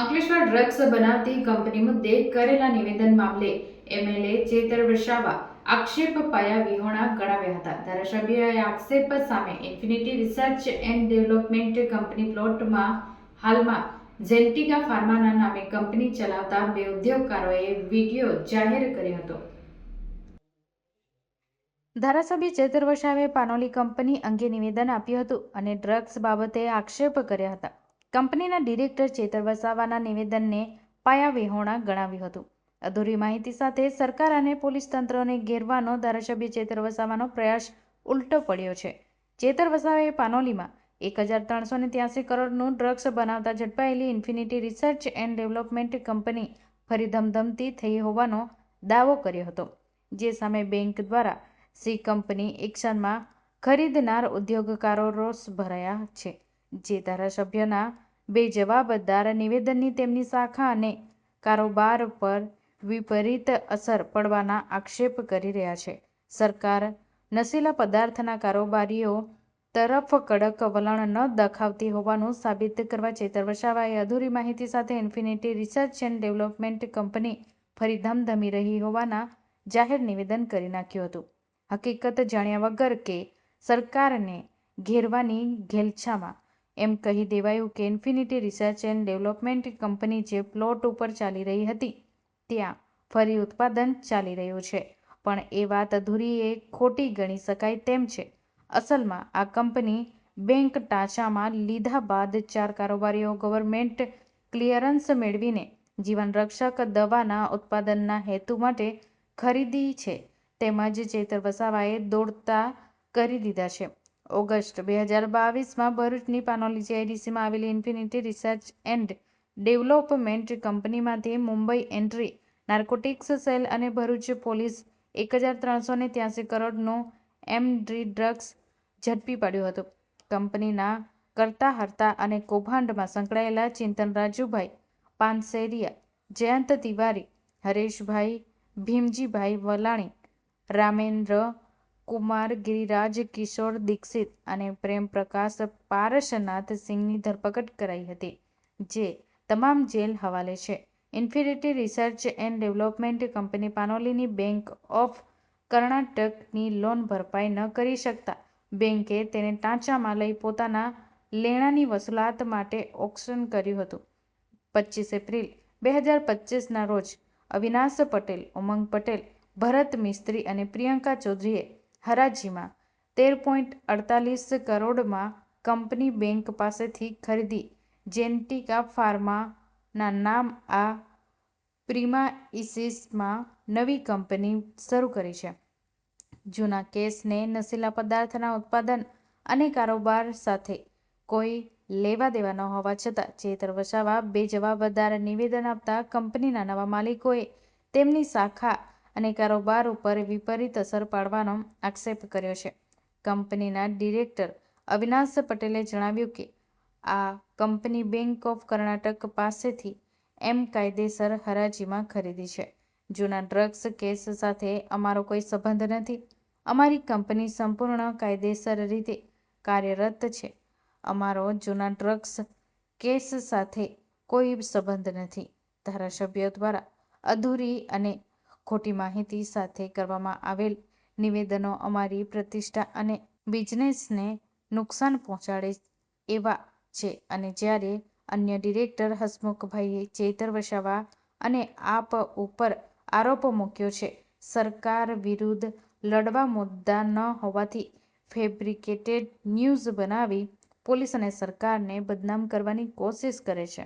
Ankleshwar drugs બનાવતી company મુદ્દે કરેલા નિવેદન મામલે એમએલએ ચેતર વસાવા આક્ષેપ પાયા વિહોણા ગણાવ્યા હતા. ધારાસભ્યએ આક્ષેપ સામે infinity research and development company પ્લોટમાં હાલમાં જેન્ટિકા ફાર્માના નામે કંપની ચલાવતા બે ઉદ્યોગકારોએ વીડિયો જાહેર કર્યો હતો. ધારાસભ્ય ચેતર વસાવે પાનોલી કંપની અંગે નિવેદન આપ્યું હતું અને ડ્રગ્સ બાબતે આક્ષેપ કર્યા હતા. કંપનીના ડિરેક્ટર ચેતર વસાવાના નિવેદનને પાયાવિહોણા ગણાવ્યું હતું. અધૂરી માહિતી સાથે સરકાર અને પોલીસ તંત્રને ઘેરવાનો ધારાસભ્ય ચેતર વસાવાનો પ્રયાસ ઉલટો પડ્યો છે. ચેતર વસાવાએ પાનોલીમાં એક હજાર ત્રણસો ને ત્યાસી કરોડનું ડ્રગ્સ બનાવતા ઝડપાયેલી infinity research and development company ફરી ધમધમતી થઈ હોવાનો દાવો કર્યો હતો. જે સામે બેંક દ્વારા સી કંપની એક્શનમાં ખરીદનાર ઉદ્યોગકારો રોષ ભરાયા છે. જે ધારાસભ્યના બે જવાબદાર નિવેદનની તેમની શાખા અને કારોબાર પર વિપરીત અસર પડવાના આક્ષેપ કરી રહ્યા છે. સરકાર નશીલા પદાર્થના કારોબારીઓ તરફ કડક વલણ ન દાખવતી હોવાનું સાબિત કરવા ચેતર વસાવાએ અધૂરી માહિતી સાથે infinity research and development company ફરી ધમધમી રહી હોવાના જાહેર નિવેદન કરી નાખ્યું હતું. હકીકત જાણ્યા વગર કે સરકારને ઘેરવાની ઘેલછામાં એમ કહી દેવાયું કે infinity research and development company જે પ્લોટ ઉપર ચાલી રહી હતી, ત્યાં ફરી ઉત્પાદન ચાલી રહ્યું છે. પણ એ વાત અધૂરી એ ખોટી ગણી શકાય તેમ છે. અસલમાં આ કંપની બેંક ટાંચામાં લીધા બાદ ચાર કારોબારીઓ ગવર્મેન્ટ ક્લિયરન્સ મેળવીને જીવનરક્ષક દવાના ઉત્પાદનના હેતુ માટે ખરીદી છે. તેમજ ચેતર વસાવાએ દોડતા કરી દીધા છે. ઓગસ્ટ બે હજાર બાવીસમાં ભરૂચની પાનોલી જીઆઈડીસીમાં આવેલી ઇન્ફિનિટી રિસર્ચ એન્ડ ડેવલપમેન્ટ કંપનીમાંથી મુંબઈ એન્ટ્રી, નાર્કોટિક્સ સેલ અને ભરૂચ પોલીસ એક હજાર ત્રણસો ને ત્યાસી કરોડનું એમડી ડ્રગ્સ ઝડપી પાડ્યું હતું. કંપનીના કરતા હર્તા અને કૌભાંડમાં સંકળાયેલા ચિંતન રાજુભાઈ પાનસેરિયા, જયંત તિવારી, હરેશભાઈ ભીમજીભાઈ વલાણી, રામેન્દ્ર કુમાર, ગિરિરાજ, કિશોર, દીક્ષિત અને પ્રેમ પ્રકાશ પારસનાથ સિંહની ધરપકડ કરાઈ હતી, જે તમામ જેલ હવાલે છે. Infinity research and development company પાનોલીની bank of કર્ણાટકની લોન ભરપાઈ ન કરી શકતા બેંકે તેને ટાંચામાં લઈ પોતાના લેણાની વસૂલાત માટે ઓક્શન કર્યું હતું. પચીસ એપ્રિલ બે હજાર પચીસના રોજ અવિનાશ પટેલ, ઉમંગ પટેલ, ભરત મિસ્ત્રી અને પ્રિયંકા ચૌધરીએ હરાજીમાં તેર પોઈન્ટ અડતાલીસ કરોડમાં કંપની બેંક પાસેથી ખરીદી. જેન્ટિકા ફાર્માના નામ આ પ્રિમાઇસિસમાં નવી કંપની શરૂ કરી છે. જૂના કેસને નશીલા પદાર્થના ઉત્પાદન અને કારોબાર સાથે કોઈ લેવા દેવા ન હોવા છતાં ચેતર વસાવા બે જવાબદાર નિવેદન આપતા કંપનીના નવા માલિકોએ તેમની શાખા અને કારોબાર ઉપર વિપરીત અસર પાડવાનો આક્ષેપ કર્યો છે. કંપનીના ડિરેક્ટર અવિનાશ પટેલે જણાવ્યું કે, આ કંપની બેંક ઓફ કર્ણાટક પાસેથી એમ કાયદેસર હરાજીમાં ખરીદી છે. જૂના ડ્રગ્સ કેસ સાથે અમારો કોઈ સંબંધ નથી. અમારી કંપની સંપૂર્ણ કાયદેસર રીતે કાર્યરત છે. અમારો જૂના ડ્રગ્સ કેસ સાથે કોઈ સંબંધ નથી. ધારાસભ્યો દ્વારા અધૂરી અને ખોટી માહિતી સાથે કરવામાં આવેલ નિવેદનો અમારી પ્રતિષ્ઠા અને બિઝનેસને નુકસાન પહોંચાડે એવા છે અને જ્યારે અન્ય ડિરેક્ટર હસમુખભાઈએ ચેતર વસાવા અને આપ ઉપર આરોપ મૂક્યો છે, સરકાર વિરુદ્ધ લડવા મુદ્દા ન હોવાથી ફેબ્રિકેટેડ ન્યૂઝ બનાવી પોલીસ અને સરકારને બદનામ કરવાની કોશિશ કરે છે.